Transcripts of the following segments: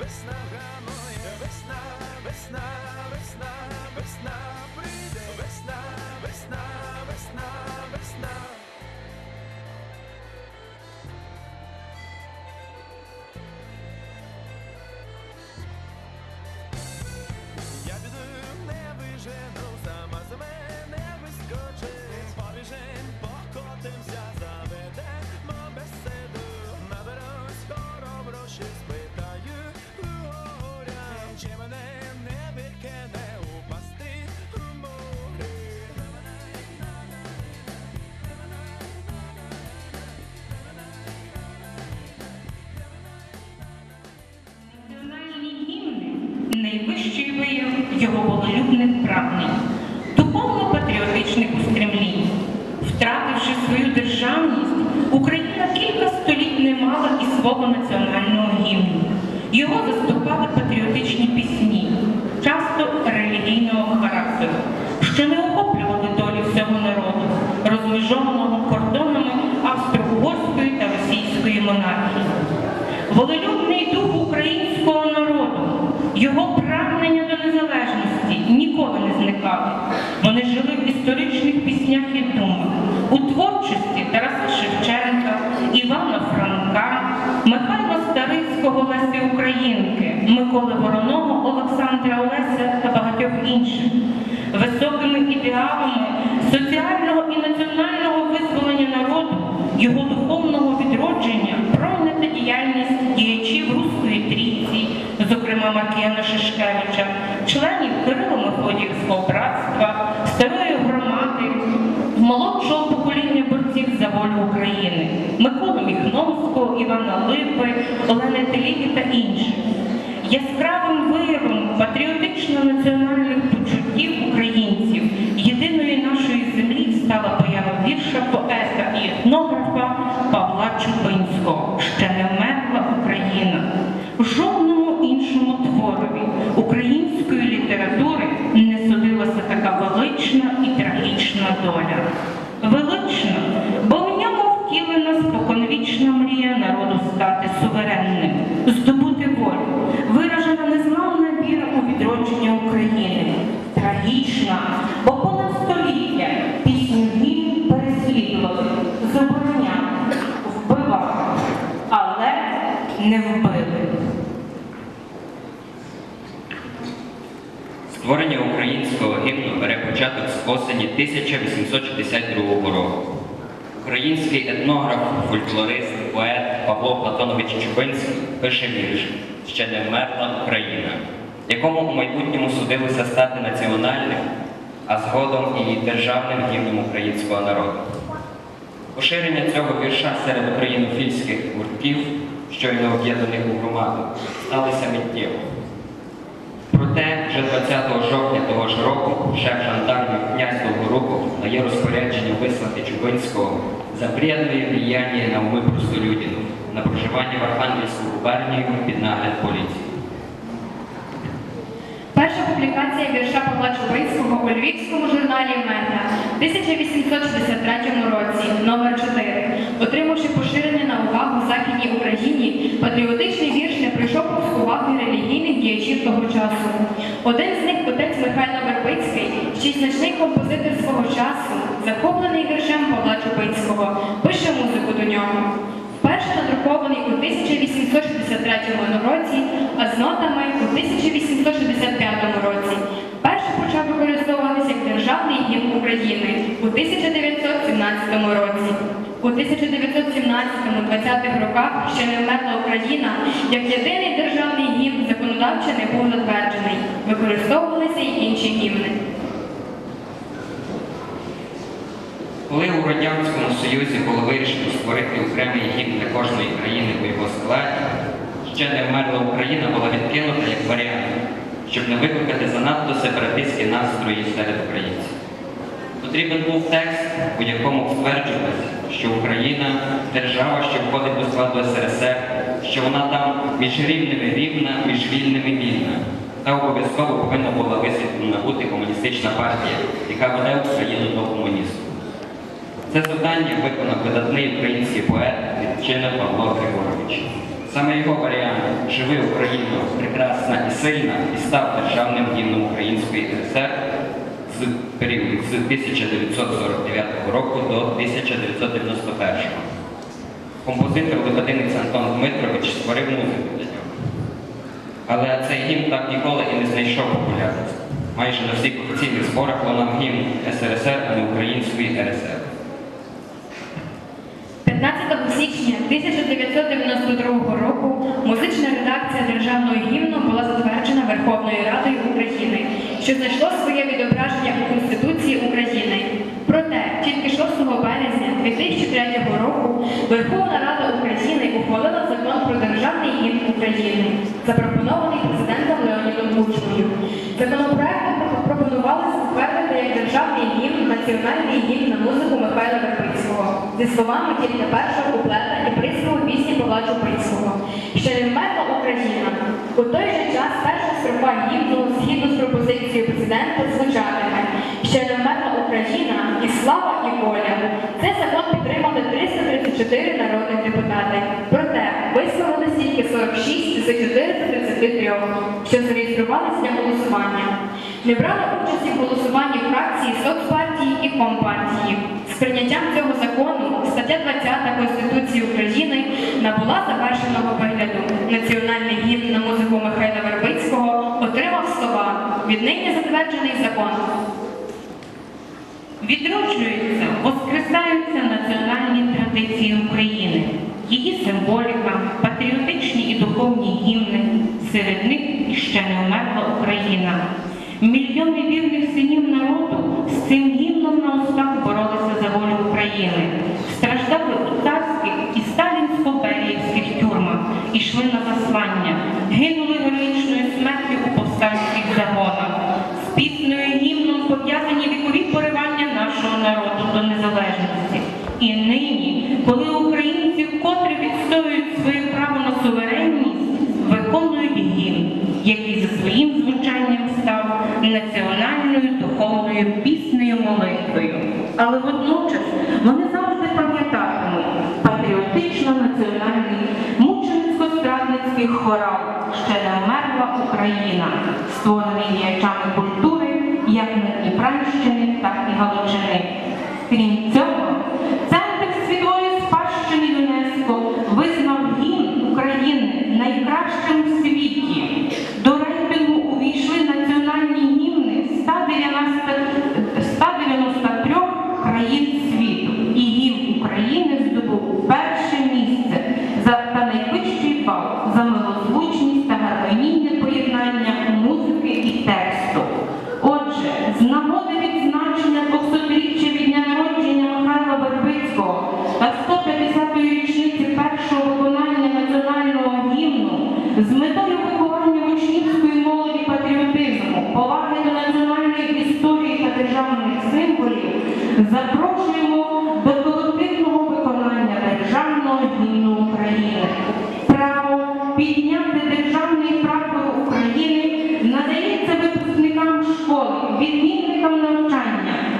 весна моя, весна, весна, весна, весна прийде, весна, весна, весна, весна. Свободолюбних прагнень, духовно-патріотичних устремлінь. Втративши свою державність, Україна кілька століть не мала і свого національного гімну. Його заступали патріотичні пісні, часто релігійного характеру, що не охоплювали долі всього народу, розмежованого кордонами австро-угорської та російської монархії. Волелюбний дух українського народу, його прагнення до незалежності ніколи. Вони жили в історичних піснях і думах, у творчості Тараса Шевченка, Івана Франка, Михайла Старицького Лесі Українки, Миколи Вороного, Олександра Олеся та багатьох інших. Високими ідеалами соціального і національного визволення народу, його Кирило-Мефодіївського братства, старої громади, молодшого покоління борців за волю України, Миколи Міхновського, Івана Липи, Олени Телігі та інших. Яскравим виявом патріотично-національних почуттів українців єдиної нашої землі стала поява вірша поета і етнографа Павла Чубинського Ще не вмерла Україна. Жодному іншому творові української літератури не велична і трагічна доля. Велична, бо в ньому втілена споконвічна мрія народу стати суверенним, здобути волю, виражена незламна віра у відродження України. Трагічна, бо понад століття пісню гімн переслідували, забороняли, вбивали, але не вбили. Створення українського гімну бере початок з осені 1862 року. Український етнограф, фольклорист, поет Павло Платонович Чубинський пише вірш Ще не вмерла Україна, якому у майбутньому судилося стати національним, а згодом і державним гімном українського народу. Поширення цього вірша серед українофільських гуртків, щойно об'єднаних у громаду, сталося миттєво. Проте вже 20 жовтня того ж року шеф жандармів князь Долгоруков дає розпорядження вислати Чубинського за вредне влияння на уми простолюдинів на проживання в Архангельську губернію під нагляд поліції. Перша публікація вірша Павла Чубинського у львівському журналі Метра в 1863 році, номер 4. Отримавши поширене на увагу в Західній Україні, патріотичний вірш релігійних того часу. Один з них, отець Михайло Вербицький, ще й значний композитор свого часу, захоплений віршем Павла Чубинського, пише музику до нього. Вперше надрукований у 1863 році, а з нотами у 1865 році. Перше почав використовуватися як державний гімн України у 1917 році. У 1917-20-х роках ще не вмерла Україна, як єдиний державний гімн законодавчо не був затверджений. Використовувалися й інші гімни. Коли у Радянському Союзі було вирішено створити окремий гімн для кожної країни у його складі, ще не вмерла Україна була відкинута як варіант, щоб не викликати занадто сепаратистські настрої серед українців. Потрібен був текст, у якому стверджувалося, що Україна держава, що входить до складу СРСР, що вона там між рівними рівна, між вільними вільна. Та обов'язково повинна була висвітлена бути комуністична партія, яка веде Україну до комунізму. Це завдання виконав видатний український поет Відчина Павло Григорович. Саме його варіант Живи Україна, прекрасна і сильна і став державним гімном Української СРСР з з 1949 року до 1991. Композитор Лебединець Антон Дмитрович створив музику для нього. Але цей гімн так ніколи і не знайшов популярності. Майже на всіх офіційних зборах лунав гімн СРСР, а не Української РСР. 15 січня 1992 року музична редакція державного гімну була затверджена Верховною Радою що знайшло своє відображення у Конституції України. Проте тільки 6 березня 2003 року Верховна Рада України ухвалила закон про державний гімн України, запропонований президентом Леонідом Кучмою. Законопроектом пропонувалося державний гімн національний гімн на музику Михайла Вербицького зі словами тільки першого куплета і приспіву пісні Павла Чупинського. Ще Україна. У той же час перша строфа гімну, згідно з пропозицією президента, звучатиме Ще Україна і слава і воля. Цей закон підтримали 334 народних депутати. Проте висловились тільки 46 з 433, що зареєструвалися для голосування. Не брали участі в голосуванні фракції соцпартії і компартії. З прийняттям цього закону стаття 20 Конституції України набула завершеного вигляду. Національний гімн на музику Михайла Вербицького отримав слова. Віднині затверджений закон. Відроджуються, воскресаються національні традиції України, її символіка, патріотичні і духовні гімни, серед них іще не вмерла Україна. Мільйони вірних синів народу з цим гімном на устах боролися за волю України, страждали у царських і сталінсько-беріївських тюрмах, ішли на заслання, гинули героїчною смертю у повстанських загонах. З піснею гімном пов'язані вікові поривання нашого народу до незалежності. І нині, коли українці вкотре відстоюють своє став національною духовною піснею молитвою. Але водночас вони завжди пам'ятатимуть патріотично-національний мученицько-страдницький хорал ще не вмерла Україна, створений діячами культури як на Дніпранщини, так і Галичини. Крім цього,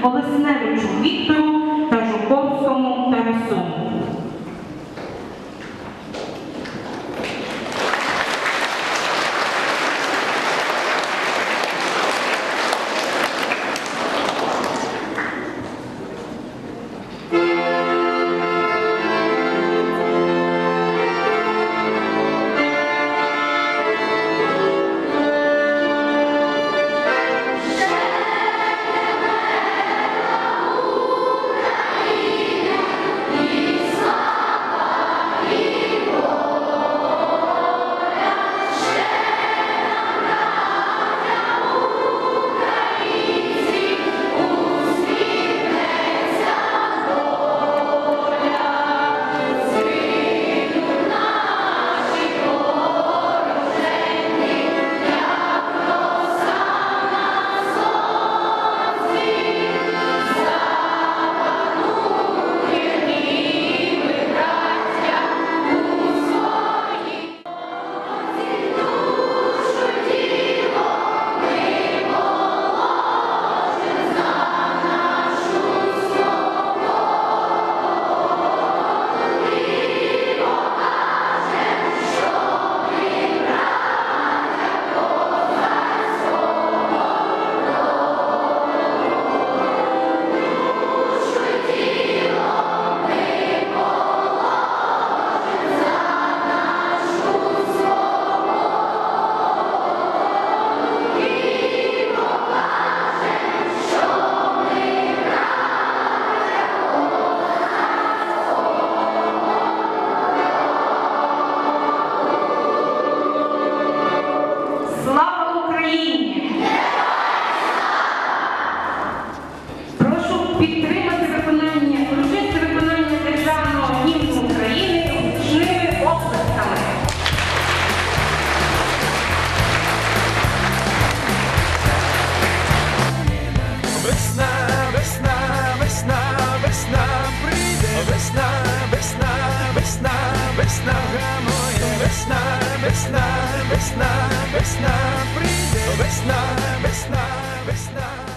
навчання Олесневичу Віктору весна, весна, весна, весна, прийде, весна, весна, весна.